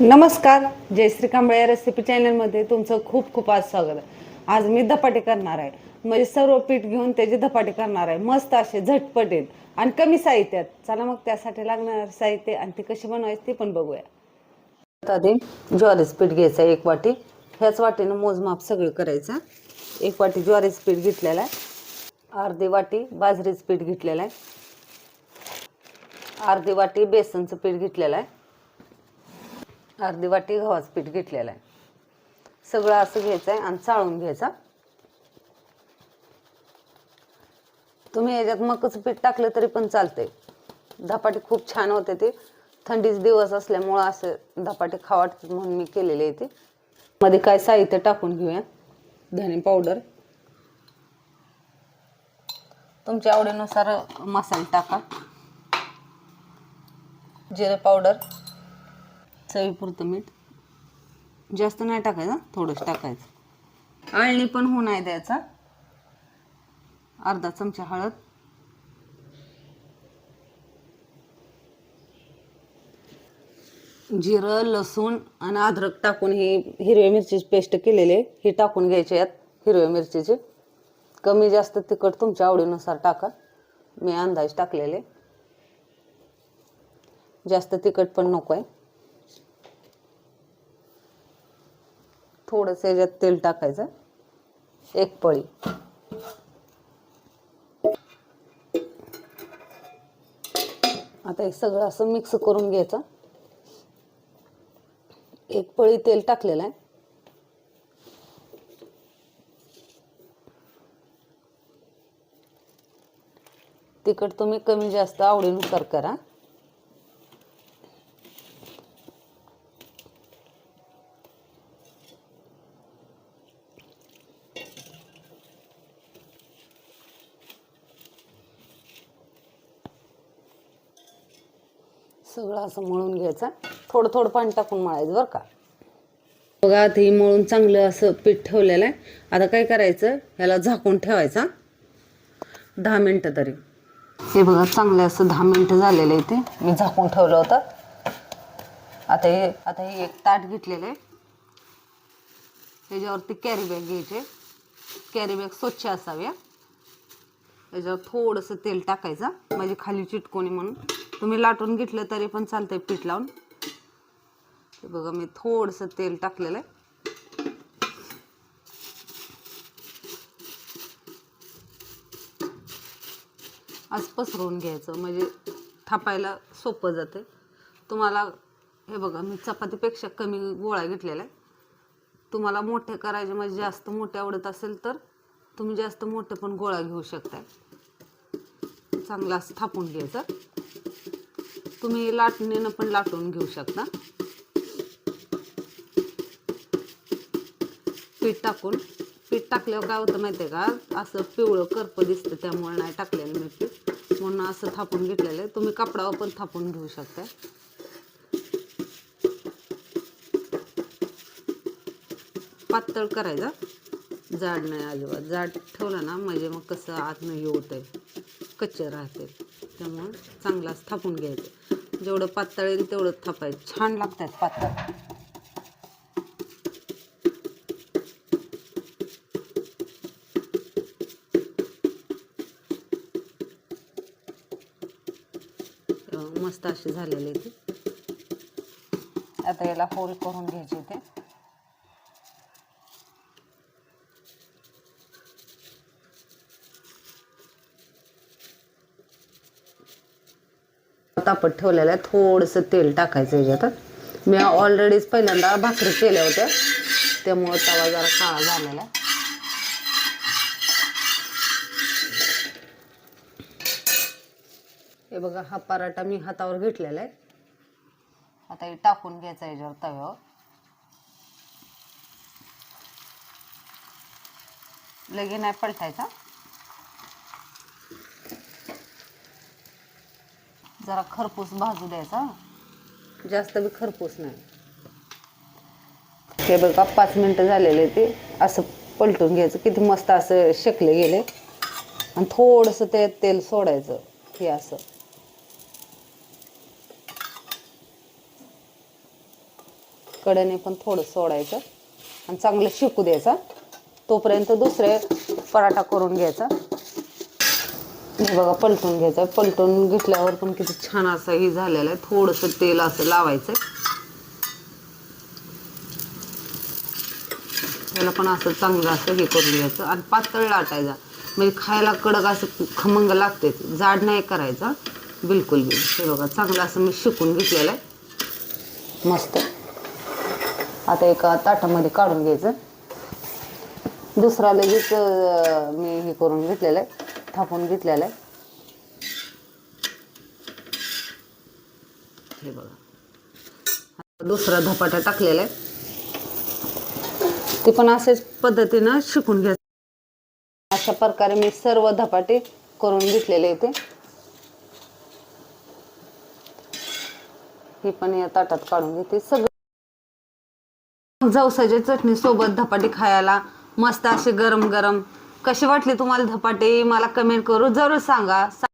नमस्कार जयश्री कांबळे रेसिपी चॅनलमध्ये तुमचं खूप खूप आज स्वागत आहे. आज मी धपाटे करणार आहे. म्हणजे सर्व पीठ घेऊन त्याचे धपाटे करणार आहे मस्त असे झटपट आहेत आणि कमी साहित्यात. चला मग त्यासाठी लागणार साहित्य आणि ते कशी बनवायची ते पण बघूया. आधी ज्वारीचं पीठ घ्यायचं आहे एक वाटी. ह्याच वाटीनं मोजमाप सगळं करायचं एक वाटी ज्वारीचं पीठ घेतलेलं आहे. अर्धी वाटी बाजरीचं पीठ घेतलेलं आहे. अर्धी वाटी बेसनचं पीठ घेतलेलं आहे. अर्धी वाटी गव्हाचं पीठ घेतलेलं आहे. सगळं असं घ्यायचं आहे आणि चाळून घ्यायचा. तुम्ही याच्यात मकाचं पीठ टाकलं तरी पण चालतंय. धपाटे खूप छान होते ते. थंडीच दिवस असल्यामुळं असं धपाटे खावाटतात म्हणून मी केलेले आहे ते. मध्ये काय साहित्य टाकून घेऊया. धने पावडर. तुमच्या आवडीनुसार मसाले टाका. जिरे पावडर. चवीपुरतं मीठ. जास्त नाही टाकायचं थोडंच टाकायचं. आळणी पण होऊ नाही द्यायचा. अर्धा चमचा हळद. जिरं लसूण आणि अद्रक टाकून ही हिरव्या मिरचीची पेस्ट केलेली ही टाकून घ्यायची यात हिरव्या मिरचीची. कमी जास्त तिखट तुमच्या आवडीनुसार टाका. मी अंदाज टाकलेले. जास्त तिखट पण नको आहे थोडंसं याच्यात तेल टाकायचं. एक पळी. आता हे सगळं असं मिक्स करून घ्यायचं. एक पळी तेल टाकलेलं आहे. तिखट तुम्ही कमी जास्त आवडीनुसार करा. सगळं असं मळून घ्यायचं. थोडं थोडं पाणी टाकून मळायचं बरं का. बघा आता हे मळून चांगलं असं पीठ ठेवलेलं आहे. आता काय करायचं? ह्याला झाकून ठेवायचा दहा मिनटं तरी. हे बघा चांगलं असं दहा मिनटं झालेलं आहे ते. मी झाकून ठेवलं होतं. आता हे आता हे एक ताट घेतलेलं आहे. त्याच्यावरती कॅरी बॅग घ्यायचे. कॅरी बॅग स्वच्छ असावी त्याच्यावर थोडंसं तेल टाकायचं म्हणजे खाली चिटकोणी म्हणून. तुम्ही लाटून घेतलं तरी पण चालतंय पीठ लावून. हे बघा मी थोडंसं तेल टाकलेलं आहे. आज पसरवून घ्यायचं म्हणजे थापायला सोपं जाते तुम्हाला हे बघा मी चपातीपेक्षा कमी गोळा घेतलेला आहे. तुम्हाला मोठे करायचे म्हणजे जास्त मोठे आवडत असेल तर तुम्ही जास्त मोठे पण गोळा घेऊ शकताय. चांगला असं थापून घ्यायचं. तुम्ही लाटणीनं पण लाटून घेऊ शकता. पीठ टाकून. पीठ टाकल्यावर काय होतं माहिती आहे का? असं पिवळं करप दिसतं त्यामुळे नाही टाकलेलं मी पीठ. म्हणून असं थापून घेतलेलं आहे. तुम्ही कपडावर पण थापून घेऊ शकता. पातळ करायचा. जाड नाही अजिबात. जाड ठेवलं ना म्हणजे मग कसं आत नाही होतंय. कच्चे राहते. त्यामुळं चांगलाच थापून घ्यायचं. जेवढं पातळ येईल तेवढं थापायचं. छान लागतात पातळ. मस्त असे झालेले ते. आता याला होल करून घ्यायचे ते. तापत ठेवलेलं आहे थोडंसं तेल टाकायचं याच्यात. मी ऑलरेडीच पहिल्यांदा भाकरी केल्या होत्या. त्यामुळं तवा जरा काळा झालेला आहे. हे बघा हा पराठा मी हातावर घेतलेला आहे. आता हे टाकून घ्यायचा याच्यावर तव्यावर. लगे नाही पलटायचा. जरा खरपूस भाजू द्यायचा. जास्त बी खरपूस नाही. हे बघा पाच मिनटं झालेले ते. असं पलटून घ्यायचं. किती मस्त असं शेकले गेले. आणि थोडंसं ते तेल सोडायचं. हे असं. कडेने पण थोडं सोडायचं. आणि चांगलं शिकू द्यायचा. तोपर्यंत दुसरे पराठा करून घ्यायचा. हे बघा पलटून घ्यायचा. पलटून घेतल्यावर पण किती छान असं हे झालेलं आहे. थोडंसं तेल असं लावायचं त्याला पण असं चांगलं असं हे करून घ्यायचं. आणि पातळ लाटायचा. म्हणजे खायला कडक असं खमंग लागते जाड नाही करायचा. बिलकुल बी. हे बघा चांगलं असं मी शिकून घेतलेलं आहे. मस्त. आता एका ताटामध्ये काढून घ्यायचं. दुसरा लगेच मी हे करून घेतलेलं आहे. थापून घेतलेलं आहे. हे बघा. दुसरा धपाटा टाकलेला आहे. ते पण अशाच पद्धतीनं शिकून घ्यायचं अशा प्रकारे मी सर्व धपाटे करून घेतलेले इथे हे पण या ताटात काढून घेते. सगळं जवसाच्या चटणी सोबत धपाटे खायला मस्त असे गरम गरम कसे वाटले तुम्हाला धपाटे? मला कमेंट करू. जरूर सांगा.